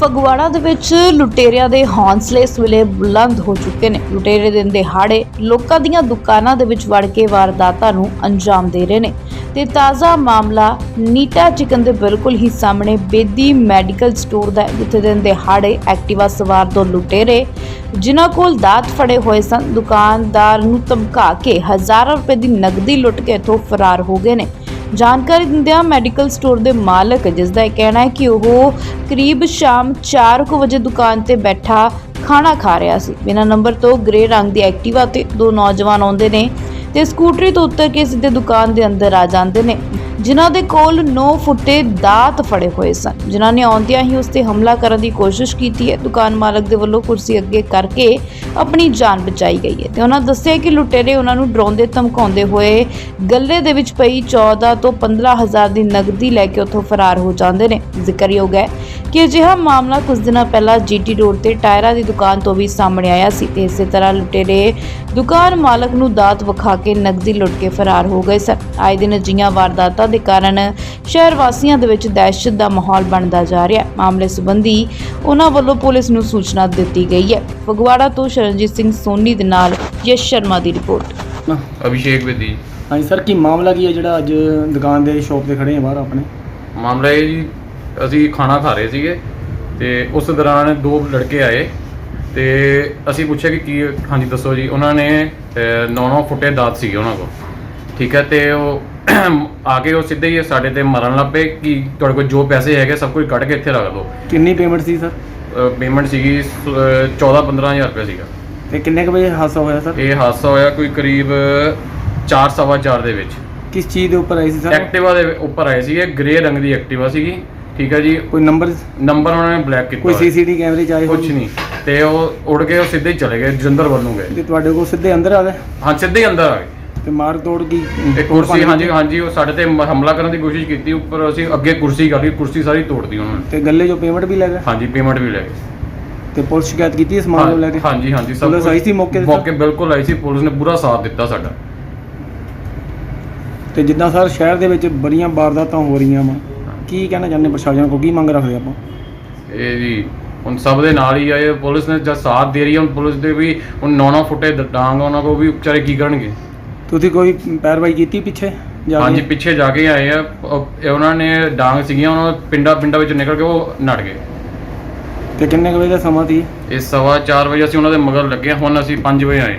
ਫਗਵਾੜਾ ਦੇ ਵਿੱਚ ਲੁਟੇਰਿਆਂ ਦੇ ਹੌਂਸਲੇ ਇਸ ਵੇਲੇ ਬੁਲੰਦ ਹੋ ਚੁੱਕੇ ਨੇ। ਲੁਟੇਰੇ ਦਿਨ ਦਿਹਾੜੇ ਲੋਕਾਂ ਦੀਆਂ ਦੁਕਾਨਾਂ ਦੇ ਵਿੱਚ ਵੜ ਕੇ ਵਾਰਦਾਤਾਂ ਨੂੰ ਅੰਜਾਮ ਦੇ ਰਹੇ ਨੇ। ਤੇ ਤਾਜ਼ਾ ਮਾਮਲਾ ਨੀਟਾ ਚਿਕਨ ਦੇ ਬਿਲਕੁਲ ਹੀ ਸਾਹਮਣੇ ਬੇਦੀ ਮੈਡੀਕਲ ਸਟੋਰ ਦਾ ਜਿੱਥੇ ਦਿਨ ਦਿਹਾੜੇ ਐਕਟਿਵਾ ਸਵਾਰ ਦੋ ਲੁਟੇਰੇ, ਜਿਨ੍ਹਾਂ ਕੋਲ ਦਾਤ ਫੜੇ ਹੋਏ ਸਨ, ਦੁਕਾਨਦਾਰ ਨੂੰ ਧਮਕਾ ਕੇ ਹਜ਼ਾਰਾਂ ਰੁਪਏ ਦੀ ਨਗਦੀ ਲੁੱਟ ਕੇ ਇੱਥੋਂ ਫਰਾਰ ਹੋ ਗਏ ਨੇ। ਜਾਣਕਾਰੀ ਦਿੰਦਿਆਂ ਮੈਡੀਕਲ ਸਟੋਰ ਦੇ ਮਾਲਕ, ਜਿਸ ਦਾ ਇਹ ਕਹਿਣਾ ਹੈ ਕਿ ਉਹ ਕਰੀਬ ਸ਼ਾਮ 4:00 ਵਜੇ ਦੁਕਾਨ ਤੇ ਬੈਠਾ ਖਾਣਾ ਖਾ ਰਿਹਾ ਸੀ। ਬਿਨਾਂ ਨੰਬਰ ਤੋਂ ਗ੍ਰੇ ਰੰਗ ਦੀ ਐਕਟਿਵਾ ਤੇ ਦੋ ਨੌਜਵਾਨ ਆਉਂਦੇ ਨੇ ਤੇ ਸਕੂਟਰੀ ਤੋਂ ਉਤਰ ਕੇ ਸਿੱਧੇ ਦੁਕਾਨ ਦੇ ਅੰਦਰ ਆ ਜਾਂਦੇ ਨੇ। ਜਿਨ੍ਹਾਂ ਦੇ ਕੋਲ 9 ਫੁੱਟੇ ਦਾਤ ਫੜੇ ਹੋਏ ਸਨ। ਜਿਨ੍ਹਾਂ ਨੇ ਆਉਂਦਿਆਂ ਹੀ ਉਸ ਤੇ ਹਮਲਾ ਕਰਨ ਦੀ ਕੋਸ਼ਿਸ਼ ਕੀਤੀ ਹੈ। ਦੁਕਾਨ ਮਾਲਕ ਦੇ ਵੱਲੋਂ ਕੁਰਸੀ ਅੱਗੇ ਕਰਕੇ ਆਪਣੀ ਜਾਨ ਬਚਾਈ ਗਈ ਹੈ ਤੇ ਉਹਨਾਂ ਦੱਸਿਆ ਕਿ ਲੁਟੇਰੇ ਉਹਨਾਂ ਨੂੰ ਡਰਾਉਂਦੇ ਧਮਕਾਉਂਦੇ ਹੋਏ ਗੱਲੇ ਦੇ ਵਿੱਚ ਪਈ 14 ਤੋਂ 15000 ਦੀ ਨਗਦੀ ਲੈ ਕੇ ਉੱਥੋਂ ਫਰਾਰ ਹੋ ਜਾਂਦੇ ਨੇ। ਜ਼ਿਕਰਯੋਗ ਹੈ ਕਿ ਅਜਿਹਾ ਮਾਮਲਾ ਕੁਝ ਦਿਨਾਂ ਪਹਿਲਾਂ ਜੀਟੀ ਰੋਡ ਤੇ ਟਾਇਰਾਂ ਦੀ ਦੁਕਾਨ ਤੋਂ ਵੀ ਸਾਹਮਣੇ ਆਇਆ ਸੀ ਤੇ ਇਸੇ ਤਰ੍ਹਾਂ ਲੁਟੇਰੇ ਦੁਕਾਨ ਮਾਲਕ ਨੂੰ ਦਾਤ ਵਿਖਾ ਕੇ ਨਗਦੀ ਲੁੱਟ ਕੇ ਫਰਾਰ ਹੋ ਗਏ ਸਨ। ਆਏ ਦਿਨ ਅਜਿਹੀਆਂ ਵਾਰਦਾਤਾਂ ਦੇ ਕਾਰਨ ਸ਼ਹਿਰ ਵਾਸੀਆਂ ਦੇ ਵਿੱਚ ਦਹਿਸ਼ਤ ਦਾ ਮਾਹੌਲ ਬਣਦਾ ਜਾ ਰਿਹਾ। ਹੈ ਮਾਮਲੇ ਸੰਬੰਧੀ ਉਹਨਾਂ ਵੱਲੋਂ ਪੁਲਿਸ ਨੂੰ ਸੂਚਨਾ ਦਿੱਤੀ ਗਈ ਹੈ। ਫਗਵਾੜਾ ਤੋਂ ਸ਼ਰਨਜੀਤ ਸਿੰਘ ਸੋਨੀ ਦੇ ਨਾਲ ਯਸ਼ ਸ਼ਰਮਾ ਦੀ ਰਿਪੋਰਟ। ਅਭਿਸ਼ੇਕ ਬੇਦੀ। ਹਾਂਜੀ ਸਰ ਕੀ ਮਾਮਲਾ ਕੀ ਹੈ ਜਿਹੜਾ ਅੱਜ ਦੁਕਾਨ ਦੇ ਸ਼ਾਪ ਤੇ ਖੜੇ ਆ ਬਾਹਰ ਆਪਣੇ? ਮਾਮਲਾ ਇਹ ਜੀ ਅਸੀਂ ਖਾਣਾ ਖਾ ਰਹੇ ਸੀਗੇ ਤੇ ਉਸ ਦੌਰਾਨ ਦੋ ਲੜਕੇ ਆਏ ਤੇ ਅਸੀਂ ਪੁੱਛਿਆ ਕਿ ਕੀ ਹਾਂਜੀ ਦੱਸੋ ਜੀ। ਉਹਨਾਂ ਨੇ 9-9 ਫੁੱਟੇ ਦਾਤ ਸੀਗੇ ਉਹਨਾਂ ਕੋਲ। ਠੀਕ ਹੈ ਤੇ ਉਹ ਆ ਕੇ ਉਹ ਸਿੱਧੇ ਹੀ ਸਾਡੇ ਤੇ ਮਰਨ ਲੱਗ ਪਏ ਕਿ ਤੁਹਾਡੇ ਕੋਲ ਜੋ ਪੈਸੇ ਹੈਗੇ ਸਭ ਕੁਝ ਕੱਢ ਕੇ ਇੱਥੇ ਰੱਖ ਦਿਓ। ਕਿੰਨੀ ਪੇਮੈਂਟ ਸੀ ਸਰ ਪੇਮੈਂਟ ਸੀਗੀ 14-15000 ਰੁਪਏ ਸੀਗਾ। ਤੇ ਕਿੰਨੇ ਕੁ ਵਜੇ ਹਾਦਸਾ ਹੋਇਆ ਸਰ ਇਹ ਹਾਦਸਾ ਹੋਇਆ ਕੋਈ ਕਰੀਬ 4-4 ਦੇ ਵਿੱਚ। ਕਿਸ ਚੀਜ਼ ਦੇ ਉੱਪਰ ਆਈ ਸੀ ਸਰ ਐਕਟਿਵਾ ਦੇ ਉੱਪਰ ਆਏ ਸੀਗੇ ਗ੍ਰੇ ਰੰਗ ਦੀ ਐਕਟਿਵਾ ਸੀਗੀ। ਠੀਕ ਹੈ ਜੀ ਕੋਈ ਨੰਬਰ ਨੰਬਰ ਉਹਨਾਂ ਨੇ ਬਲੈਕ ਕੀਤਾ ਕੋਈ ਹੋਇਆ। ਸੀਸੀਟੀ ਕੈਮਰੇ ਚ ਆਏ ਹੋਣ? ਕੁਛ ਨਹੀਂ। ਤੇ ਉਹ ਉੜ ਕੇ ਉਹ ਸਿੱਧੇ ਹੀ ਚਲੇ ਗਏ ਜਲੰਧਰ ਵੱਲ ਨੂੰ ਗਏ। ਤੇ ਤੁਹਾਡੇ ਕੋਲ ਸਿੱਧੇ ਅੰਦਰ ਆ ਗਏ? ਹਾਂ ਸਿੱਧੇ ਹੀ ਅੰਦਰ ਆ ਗਏ। ਤੇ ਮਾਰ ਤੋੜ ਕੀ? ਤੇ ਕੁਰਸੀ ਹਾਂਜੀ ਹਾਂਜੀ ਉਹ ਸਾਡੇ ਤੇ ਮ- ਹਮਲਾ ਕਰਨ ਦੀ ਕੋਸ਼ਿਸ਼ ਕੀਤੀ ਉੱਪਰ ਅਸੀਂ ਅੱਗੇ ਕੁਰਸੀ ਕਰ ਲਈ ਕੁਰਸੀ ਸਾਰੀ ਤੋੜਦੀ ਉਹਨਾਂ ਨੇ। ਤੇ ਗੱਲੇ ਜੋ ਪੇਮੈਂਟ ਵੀ ਲੈ ਗਏ? ਹਾਂਜੀ ਪੇਮੈਂਟ ਵੀ ਲੈ ਗਏ। ਤੇ ਪੁਲਿਸ ਸ਼ਿਕਾਇਤ ਕੀਤੀ ਇਸ ਮਾਮਲੇ ਨੂੰ ਲੈ ਕੇ? ਹਾਂਜੀ ਹਾਂਜੀ ਸਭ ਪੁਲਿਸ ਕੁਛ- ਆਈ ਸੀ ਮੌਕੇ ਤੇ? ਸਰ? ਮੌਕੇ ਬਿਲਕੁਲ ਆਈ ਸੀ ਪੁਲਿਸ ਨੇ ਪੂਰਾ ਸਾਥ ਦਿੱਤਾ ਸਾਡਾ। ਤੇ ਜਿੱਦਾਂ ਸਰ ਸ਼ਹਿਰ ਦੇ ਵਿੱਚ ਬੜੀਆਂ ਵਾਰਦਾਤਾਂ ਹੋ ਰਹੀਆਂ ਵਾ। ਕੀ ਕਹਿਣਾ ਚਾਹੁੰਦੇ ਪ੍ਰਸ਼ਾਸਨ ਕੋ ਕੀ ਮੰਗ ਰੱਖਦੇ ਆਪਾਂ? ਇਹ ਜੀ ਹੁਣ ਸਭ ਦੇ ਨਾਲ ਹੀ ਆਏ ਪੁਲਿਸ ਨੇ ਜਦ ਸਾਥ ਦੇ ਰਹੀ ਹੈ ਹੁਣ ਪੁਲਿਸ ਦੇ ਵੀ ਹੁਣ 9-9 ਫੁੱਟੇ ਦ- ਡਾਂਗ ਉਹਨਾਂ ਕੋ ਵੀ ਵਿਚਾਰੇ ਕੀ ਕਰਨਗੇ? ਤੁਸੀਂ ਕੋਈ ਪੈਰਵਾਈ ਕੀਤੀ ਪਿੱਛੇ ਜਾ ਹਾਂਜੀ ਕੇ ਪਿੱਛੇ ਜਾ ਕੇ ਆਏ ਆ। ਉਹ- ਇਹ ਉਹਨਾਂ ਨੇ ਡਾਂਗ ਸੀਗੀਆਂ ਉਹਨਾਂ ਪਿੰਡਾਂ ਪਿੰਡਾਂ ਵਿੱਚ ਨਿਕਲ ਕੇ ਉਹ ਨੜ ਗਏ। ਤੇ ਕਿੰਨੇ ਕੁ ਵਜੇ ਦਾ ਸਮਾਂ ਸੀ? ਇਹ ਸਵਾ 4 ਵਜੇ ਅਸੀਂ ਉਹਨਾਂ ਦੇ ਮਗਰ ਲੱਗੇ ਹੁਣ ਅਸੀਂ 5 ਵਜੇ ਆਏ